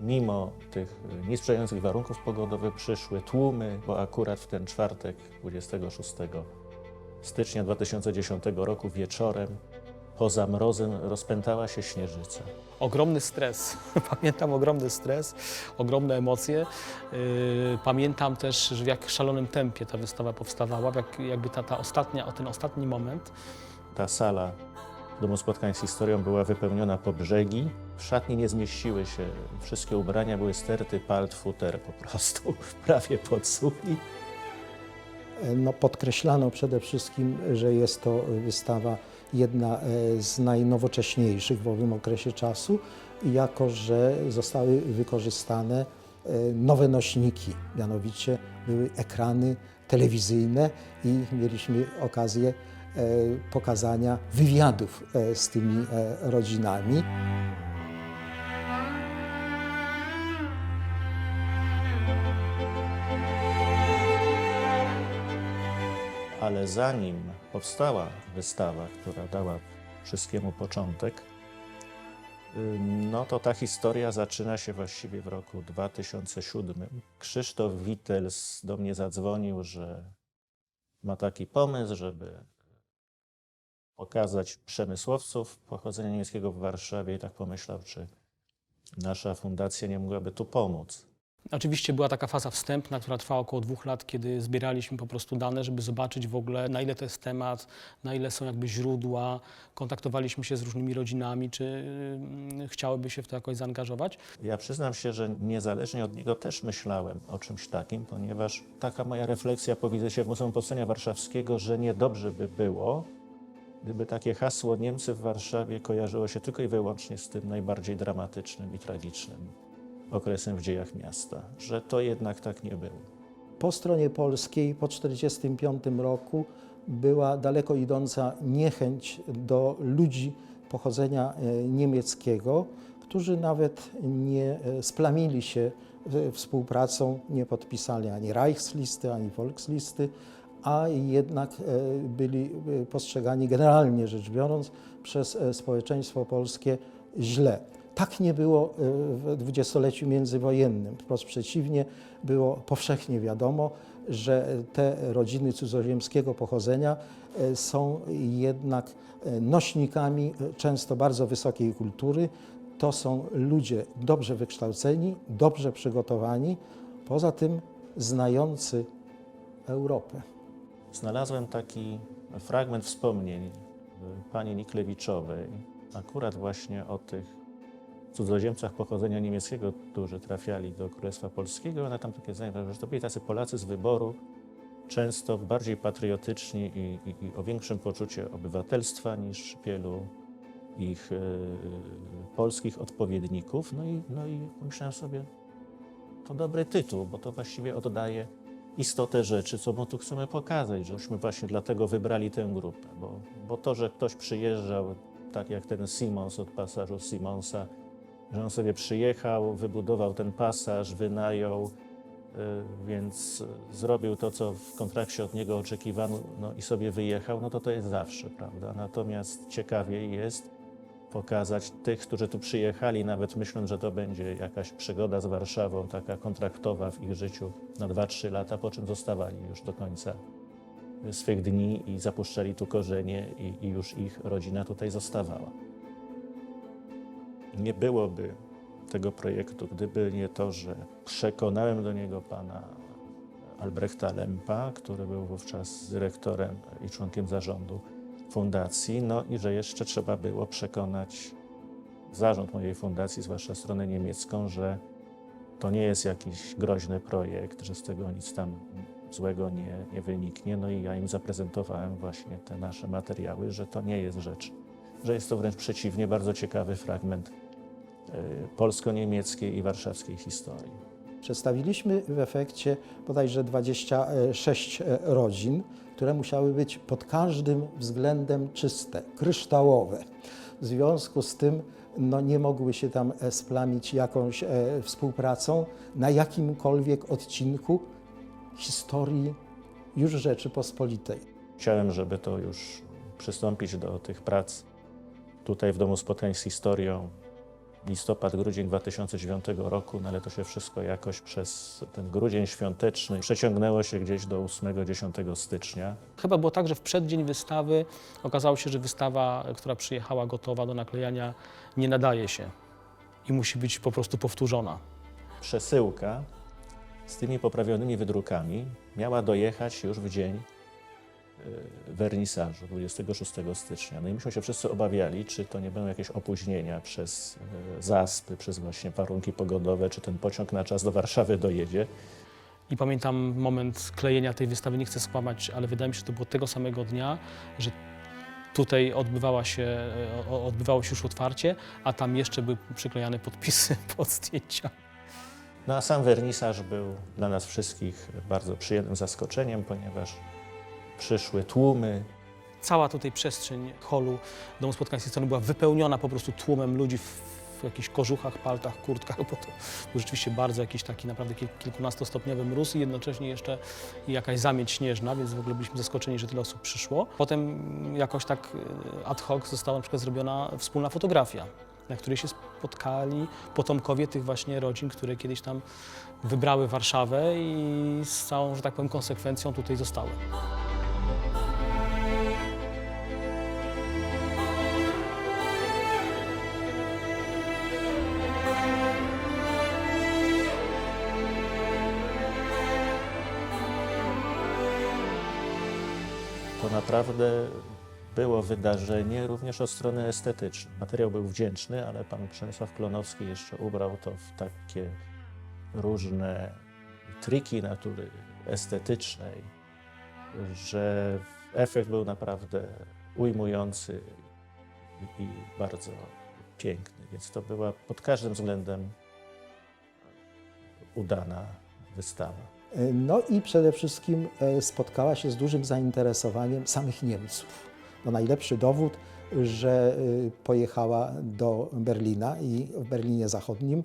Mimo tych niesprzyjających warunków pogodowych przyszły tłumy, bo akurat w ten czwartek 26 stycznia 2010 roku wieczorem poza mrozem rozpętała się śnieżyca. Ogromny stres. Pamiętam ogromny stres, ogromne emocje. Yy, Pamiętam też, że w jak szalonym tempie ta wystawa powstawała, jak, jakby ta, ta ostatnia, o ten ostatni moment. Ta sala Domu Spotkań z Historią była wypełniona po brzegi. W szatni nie zmieściły się wszystkie ubrania, były sterty, palt, futer po prostu prawie pod. No, podkreślano przede wszystkim, że jest to wystawa jedna e, z najnowocześniejszych w owym okresie czasu, jako że zostały wykorzystane e, nowe nośniki, mianowicie były ekrany telewizyjne i mieliśmy okazję pokazania wywiadów e, z tymi e, rodzinami. Ale zanim powstała wystawa, która dała wszystkiemu początek, ym, no to ta historia zaczyna się właściwie w roku 2007. Krzysztof Wittels do mnie zadzwonił, że ma taki pomysł, żeby pokazać przemysłowców pochodzenia niemieckiego w Warszawie i tak pomyślał, czy nasza fundacja nie mogłaby tu pomóc. Oczywiście była taka faza wstępna, która trwała około dwóch lat, kiedy zbieraliśmy po prostu dane, żeby zobaczyć w ogóle, na ile to jest temat, na ile są jakby źródła. Kontaktowaliśmy się z różnymi rodzinami, czy yy, chciałyby się w to jakoś zaangażować. Ja przyznam się, że niezależnie od niego też myślałem o czymś takim, ponieważ taka moja refleksja powinna się w Muzeum Powstania Warszawskiego, że niedobrze by było, gdyby takie hasło Niemcy w Warszawie kojarzyło się tylko i wyłącznie z tym najbardziej dramatycznym i tragicznym okresem w dziejach miasta, że to jednak tak nie było. Po stronie polskiej po 1945 roku była daleko idąca niechęć do ludzi pochodzenia e, niemieckiego, którzy nawet nie e, splamili się e, współpracą, nie podpisali ani Reichslisty, ani Volkslisty, a jednak e, byli e, postrzegani generalnie rzecz biorąc przez e, społeczeństwo polskie źle. Tak nie było w dwudziestoleciu międzywojennym. Wprost przeciwnie, było powszechnie wiadomo, że te rodziny cudzoziemskiego pochodzenia są jednak nośnikami często bardzo wysokiej kultury. To są ludzie dobrze wykształceni, dobrze przygotowani, poza tym znający Europę. Znalazłem taki fragment wspomnień pani Niklewiczowej, akurat właśnie o tych cudzoziemcach pochodzenia niemieckiego, którzy trafiali do Królestwa Polskiego. Ona tam takie zdanie, że to byli tacy Polacy z wyboru, często bardziej patriotyczni i, i, i o większym poczuciu obywatelstwa niż wielu ich y, polskich odpowiedników. No i, no i pomyślałem sobie, to dobry tytuł, bo to właściwie oddaje istotę rzeczy, co my tu chcemy pokazać, żeśmy właśnie dlatego wybrali tę grupę, bo, bo to, że ktoś przyjeżdżał, tak jak ten Simons od pasażu Simonsa, że on sobie przyjechał, wybudował ten pasaż, wynajął, y, więc zrobił to, co w kontrakcie od niego oczekiwano no i sobie wyjechał, no to to jest zawsze, prawda? Natomiast ciekawiej jest pokazać tych, którzy tu przyjechali, nawet myśląc, że to będzie jakaś przygoda z Warszawą, taka kontraktowa w ich życiu na 2-3 lata, po czym zostawali już do końca swych dni i zapuszczali tu korzenie i, i już ich rodzina tutaj zostawała. Nie byłoby tego projektu, gdyby nie to, że przekonałem do niego pana Albrechta Lempa, który był wówczas dyrektorem i członkiem zarządu fundacji, no i że jeszcze trzeba było przekonać zarząd mojej fundacji, zwłaszcza stronę niemiecką, że to nie jest jakiś groźny projekt, że z tego nic tam złego nie, nie wyniknie. No i ja im zaprezentowałem właśnie te nasze materiały, że to nie jest rzecz, że jest to wręcz przeciwnie, bardzo ciekawy fragment y, polsko-niemieckiej i warszawskiej historii. Przedstawiliśmy w efekcie bodajże 26 rodzin, które musiały być pod każdym względem czyste, kryształowe. W związku z tym no, nie mogły się tam e, splamić jakąś e, współpracą na jakimkolwiek odcinku historii już Rzeczypospolitej. Chciałem, żeby to już przystąpić do tych prac tutaj w Domu Spotkań z Historią listopad, grudzień 2009 roku, no ale to się wszystko jakoś przez ten grudzień świąteczny przeciągnęło się gdzieś do 8-10 stycznia. Chyba było tak, że w przeddzień wystawy okazało się, że wystawa, która przyjechała gotowa do naklejania, nie nadaje się i musi być po prostu powtórzona. Przesyłka z tymi poprawionymi wydrukami miała dojechać już w dzień wernisażu 26 stycznia. No i myśmy się wszyscy obawiali, czy to nie będą jakieś opóźnienia przez y, zaspy, przez właśnie warunki pogodowe, czy ten pociąg na czas do Warszawy dojedzie. I pamiętam moment klejenia tej wystawy, nie chcę skłamać, ale wydaje mi się, że to było tego samego dnia, że tutaj odbywała się, odbywało się już otwarcie, a tam jeszcze były przyklejane podpisy pod zdjęcia. No a sam wernisaż był dla nas wszystkich bardzo przyjemnym zaskoczeniem, ponieważ przyszły tłumy, Cała tutaj przestrzeń holu Domu Spotkań Sceny była wypełniona po prostu tłumem ludzi w, w jakichś kożuchach, paltach, kurtkach, bo to był rzeczywiście bardzo jakiś taki naprawdę kil- kilkunastostopniowy mróz i jednocześnie jeszcze jakaś zamieć śnieżna, więc w ogóle byliśmy zaskoczeni, że tyle osób przyszło. Potem jakoś tak e, ad hoc została na przykład zrobiona wspólna fotografia, na której się spotkali potomkowie tych właśnie rodzin, które kiedyś tam wybrały Warszawę i z całą, że tak powiem, konsekwencją tutaj zostały. Naprawdę było wydarzenie również od strony estetycznej. Materiał był wdzięczny, ale pan Przemysław Klonowski jeszcze ubrał to w takie różne triki natury estetycznej, że efekt był naprawdę ujmujący i bardzo piękny. Więc to była pod każdym względem udana wystawa. No i przede wszystkim e, spotkała się z dużym zainteresowaniem samych Niemców. No najlepszy dowód, że e, pojechała do Berlina i w Berlinie Zachodnim, e,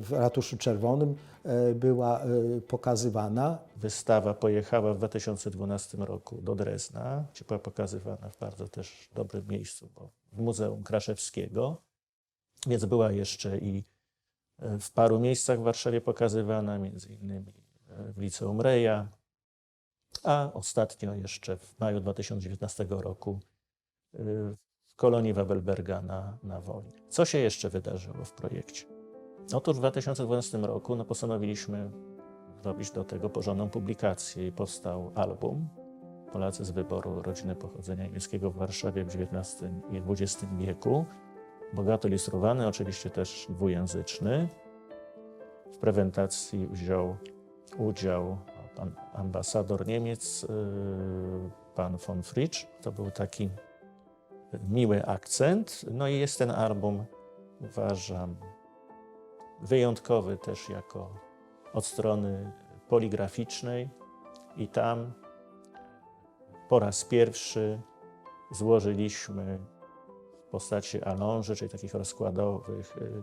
w Ratuszu Czerwonym e, była e, pokazywana. Wystawa pojechała w 2012 roku do Drezna, gdzie była pokazywana w bardzo też dobrym miejscu, bo w Muzeum Kraszewskiego, więc była jeszcze i e, w paru miejscach w Warszawie pokazywana, między innymi e, w Liceum Reja, a ostatnio jeszcze w maju 2019 roku e, w kolonii Wabelberga na, na Woli. Co się jeszcze wydarzyło w projekcie? Otóż w 2012 roku no, postanowiliśmy robić do tego porządną publikację i powstał album Polacy z wyboru rodziny pochodzenia niemieckiego w Warszawie w XIX i XX wieku. Bogato ilustrowany, oczywiście też dwujęzyczny. W prezentacji wziął udział pan ambasador Niemiec, yy, pan von Fritsch. To był taki miły akcent. No i jest ten album, uważam, wyjątkowy też jako od strony poligraficznej i tam po raz pierwszy złożyliśmy w postaci alonży, czyli takich rozkładowych y,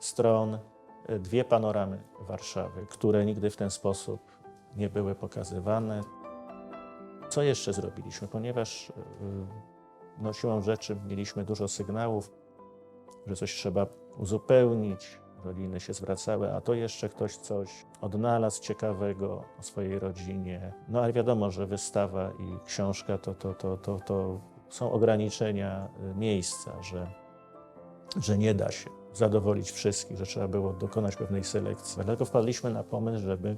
stron, y, dwie panoramy Warszawy, które nigdy w ten sposób nie były pokazywane. Co jeszcze zrobiliśmy? Ponieważ y, no, siłą rzeczy mieliśmy dużo sygnałów, że coś trzeba uzupełnić, rodziny się zwracały, a to jeszcze ktoś coś odnalazł ciekawego o swojej rodzinie. No ale wiadomo, że wystawa i książka to, to, to, to, to są ograniczenia y, miejsca, że, że nie da się zadowolić wszystkich, że trzeba było dokonać pewnej selekcji. Dlatego wpadliśmy na pomysł, żeby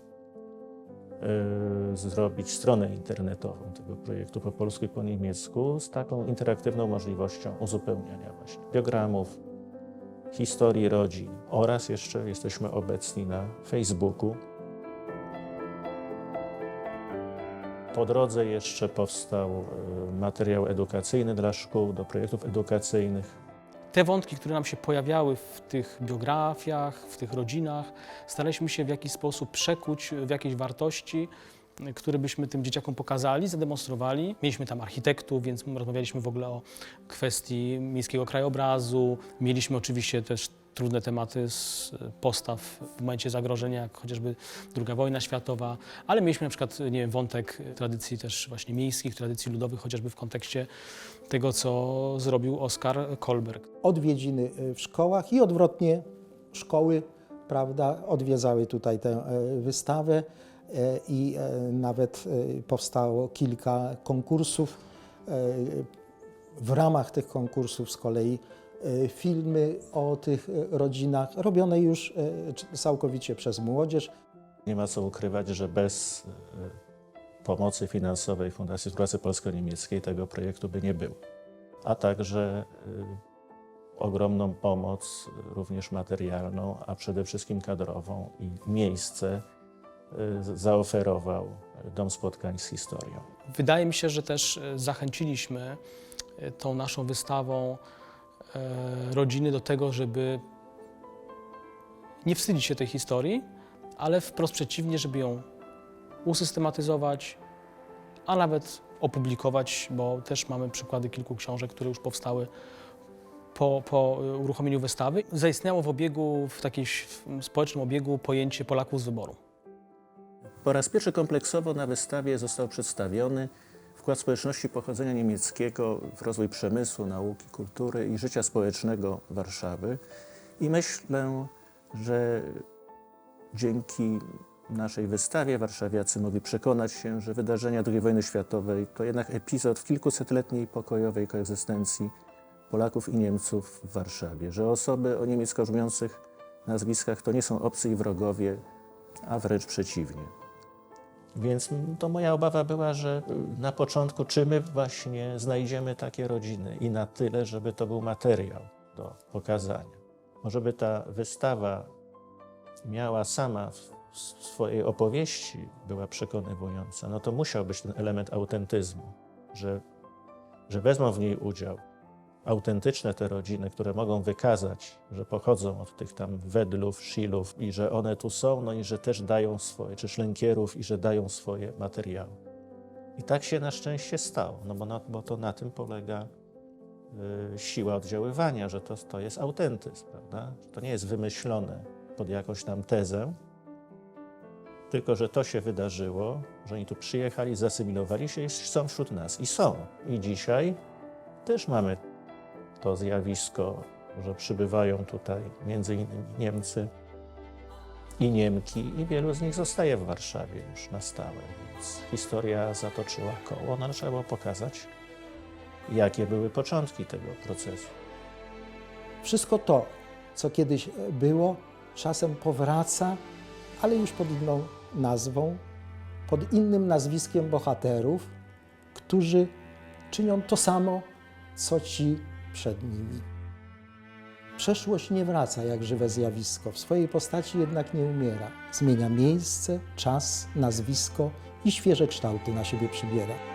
y, zrobić stronę internetową tego projektu po polsku i po niemiecku z taką interaktywną możliwością uzupełniania właśnie biogramów, historii rodzin oraz jeszcze jesteśmy obecni na Facebooku. Po drodze jeszcze powstał y, materiał edukacyjny dla szkół, do projektów edukacyjnych. Te wątki, które nam się pojawiały w tych biografiach, w tych rodzinach, staraliśmy się w jakiś sposób przekuć w jakieś wartości, które byśmy tym dzieciakom pokazali, zademonstrowali. Mieliśmy tam architektów, więc rozmawialiśmy w ogóle o kwestii miejskiego krajobrazu. Mieliśmy oczywiście też trudne tematy z postaw w momencie zagrożenia, jak chociażby II wojna światowa, ale mieliśmy na przykład nie wiem, wątek tradycji też właśnie miejskich, tradycji ludowych, chociażby w kontekście tego, co zrobił Oskar Kolberg. Odwiedziny y, w szkołach i odwrotnie szkoły prawda, odwiedzały tutaj tę e, wystawę e, i e, nawet e, powstało kilka konkursów. E, W ramach tych konkursów z kolei e, filmy o tych e, rodzinach robione już e, całkowicie przez młodzież. Nie ma co ukrywać, że bez e, pomocy finansowej Fundacji Współpracy Polsko-Niemieckiej tego projektu by nie było. A także e, ogromną pomoc, e, również materialną, a przede wszystkim kadrową i miejsce e, zaoferował Dom Spotkań z Historią. Wydaje mi się, że też e, zachęciliśmy e, tą naszą wystawą e, rodziny do tego, żeby nie wstydzić się tej historii, ale wprost przeciwnie, żeby ją usystematyzować, a nawet opublikować, bo też mamy przykłady kilku książek, które już powstały po, po e, uruchomieniu wystawy. Zaistniało w obiegu, w takim społecznym obiegu pojęcie Polaków z wyboru. Po raz pierwszy kompleksowo na wystawie został przedstawiony wkład społeczności pochodzenia niemieckiego w rozwój przemysłu, nauki, kultury i życia społecznego Warszawy. I myślę, że dzięki naszej wystawie warszawiacy mogli przekonać się, że wydarzenia II wojny światowej to jednak epizod w kilkusetletniej pokojowej koegzystencji Polaków i Niemców w Warszawie, że osoby o niemiecko brzmiących nazwiskach to nie są obcy i wrogowie, a wręcz przeciwnie. Więc to moja obawa była, że na początku, czy my właśnie znajdziemy takie rodziny i na tyle, żeby to był materiał do pokazania. Może by ta wystawa miała sama w swojej opowieści, była przekonywująca, no to musiał być ten element autentyzmu, że, że wezmą w niej udział autentyczne te rodziny, które mogą wykazać, że pochodzą od tych tam wedlów, szilów i że one tu są, no i że też dają swoje, czy szlenkierów i że dają swoje materiały. I tak się na szczęście stało, no bo, na, bo to na tym polega y, siła oddziaływania, że to, to jest autentyzm, prawda? Że to nie jest wymyślone pod jakąś tam tezę, tylko że to się wydarzyło, że oni tu przyjechali, zasymilowali się i są wśród nas. I są. I dzisiaj też mamy to zjawisko, że przybywają tutaj między innymi Niemcy i Niemki i wielu z nich zostaje w Warszawie już na stałe. Więc historia zatoczyła koło, no trzeba było pokazać, jakie były początki tego procesu. Wszystko to, co kiedyś było, czasem powraca, ale już pod inną nazwą, pod innym nazwiskiem bohaterów, którzy czynią to samo, co ci przed nimi. Przeszłość nie wraca jak żywe zjawisko, w swojej postaci jednak nie umiera. Zmienia miejsce, czas, nazwisko i świeże kształty na siebie przybiera.